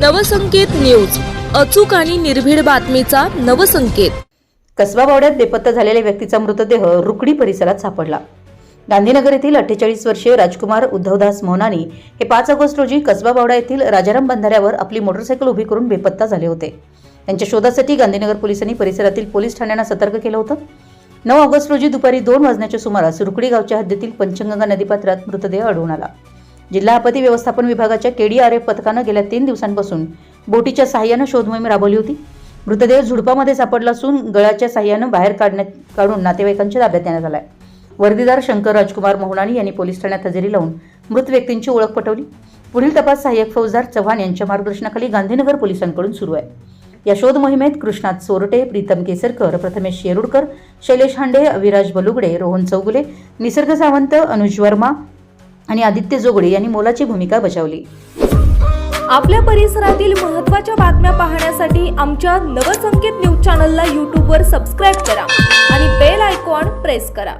Navsanket news अचूक आणि निर्भीड बातमीचा नवसंकेत. कसबा बावड्यात बेपत्ता झालेल्या व्यक्तीचा मृतदेह रुकडी परिसरात सापडला. गांधीनगर येथील अठ्ठेचाळीस वर्षीय राजकुमार उद्धवदास मोहनानी हे पाच ऑगस्ट रोजी कसबा बावडा येथील राजाराम बंधाऱ्यावर आपली मोटरसायकल उभी करून बेपत्ता झाले होते. त्यांच्या शोधासाठी गांधीनगर पोलिसांनी परिसरातील पोलीस ठाण्यांना सतर्क केलं होतं. नऊ ऑगस्ट रोजी दुपारी दोन वाजण्याच्या सुमारास रुकडी गावच्या हद्दीतील पंचगंगा नदीपात्रात मृतदेह आढळून आला. जिल्हा आपत्ती व्यवस्थापन विभागाच्या केडीआरएफ पथकानं गेल्या तीन दिवसांपासून बोटीच्या सहाय्यानं शोधमोहीम राबवली होती. मृतदेह झुडपामध्ये सापडला असून गळाच्या सहाय्यानं बाहेर काढण्यात काढून नातेवाईकांच्या ताब्यात देण्यात आलाय. वर्दीदार शंकर राजकुमार मोहनानी यांनी पोलीस ठाण्यात हजेरी लावून मृत व्यक्तींची ओळख पटवली. पुढील तपास सहाय्यक फौजदार चव्हाण यांच्या मार्गदर्शनाखाली गांधीनगर पोलिसांकडून सुरू आहे. या शोध मोहिमेत कृष्णात सोरटे प्रीतम केसरकर प्रथमेश येरुडकर शैलेश हांडे अविराज बलुगडे रोहन चौगुले निसर्ग सावंत अनुज वर्मा आणि आदित्य जोगडे यांनी मोलाची भूमिका बजावली. आपल्या परिसरातील महत्त्वाच्या बातम्या पाहण्यासाठी आमच्या नवसंकेत न्यूज चॅनलला यूट्यूबवर सबस्क्राईब करा आणि बेल आयकॉन प्रेस करा.